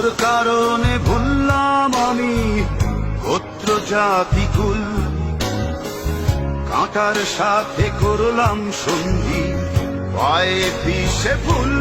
তোর কারণে ভুললাম আমি গোত্র জাতি কুল কাঁটার সাথে করলাম সন্ধি পায়ে পিসে ভুল